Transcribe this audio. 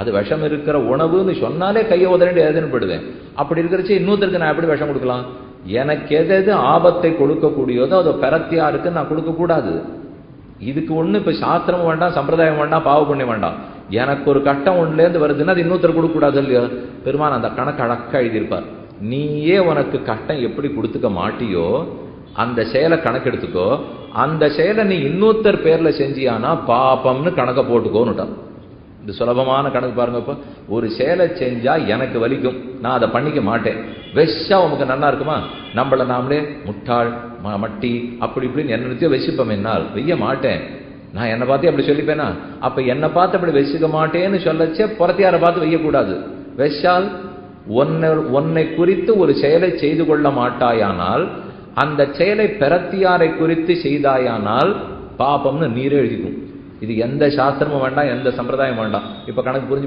அது விஷம் இருக்கிற உணவுன்னு சொன்னாலே கையை உதறி எதுன்னு அப்படி இருக்கிறச்சு இன்னொருத்தருக்கு நான் எப்படி விஷம் கொடுக்கலாம்? எனக்கு எது எது ஆபத்தை கொடுக்கக்கூடியதோ அதை பெறத்தியாருக்கு நான் கொடுக்கக்கூடாது இதுக்கு ஒன்று இப்போ சாஸ்திரம் வேண்டாம் சம்பிரதாயம் வேண்டாம் பாவ புண்ணியம் வேண்டாம். எனக்கு ஒரு கட்டம் ஒன்றுலேருந்து வருதுன்னா அது இன்னொருத்தர் கொடுக்கக்கூடாது இல்லையோ? பெருமான் அந்த கணக்கு அழக்காக எழுதியிருப்பார். நீயே உனக்கு கட்டம் எப்படி கொடுத்துக்க மாட்டியோ அந்த செயலை கணக்கெடுத்துக்கோ அந்த செயலை நீ இன்னொருத்தர் பேரில் செஞ்சியானா பாப்பம்னு கணக்கை போட்டுக்கோன்னுட்டான் இது சுலபமான கணக்கு பாருங்க இப்போ. ஒரு செயலை செஞ்சால் எனக்கு வலிக்கும். நான் அதை பண்ணிக்க மாட்டேன். வெஷா உமக்கு நல்லா இருக்குமா? நம்மள நாமளே முட்டாள் மட்டி அப்படி இப்படின்னு என்ன வெசிப்போம் என்னால். வெய்ய மாட்டேன். நான் என்னை பார்த்து அப்படி சொல்லிப்பேனா? அப்போ என்னை பார்த்து அப்படி வெசிக்க மாட்டேன்னு சொல்லச்சே புறத்தியாரை பார்த்து வெய்யக்கூடாது. வெஷால் உன்னை உன்னை குறித்து ஒரு செயலை செய்து கொள்ள மாட்டாயானால் அந்த செயலை பெறத்தியாரை குறித்து செய்தாயானால் பாபம்னு நீரே எழுதிக்கும். இது எந்த சாஸ்திரமும் வேண்டாம் எந்த சம்பிரதாயம் வேண்டாம். இப்ப கணக்கு புரிஞ்சு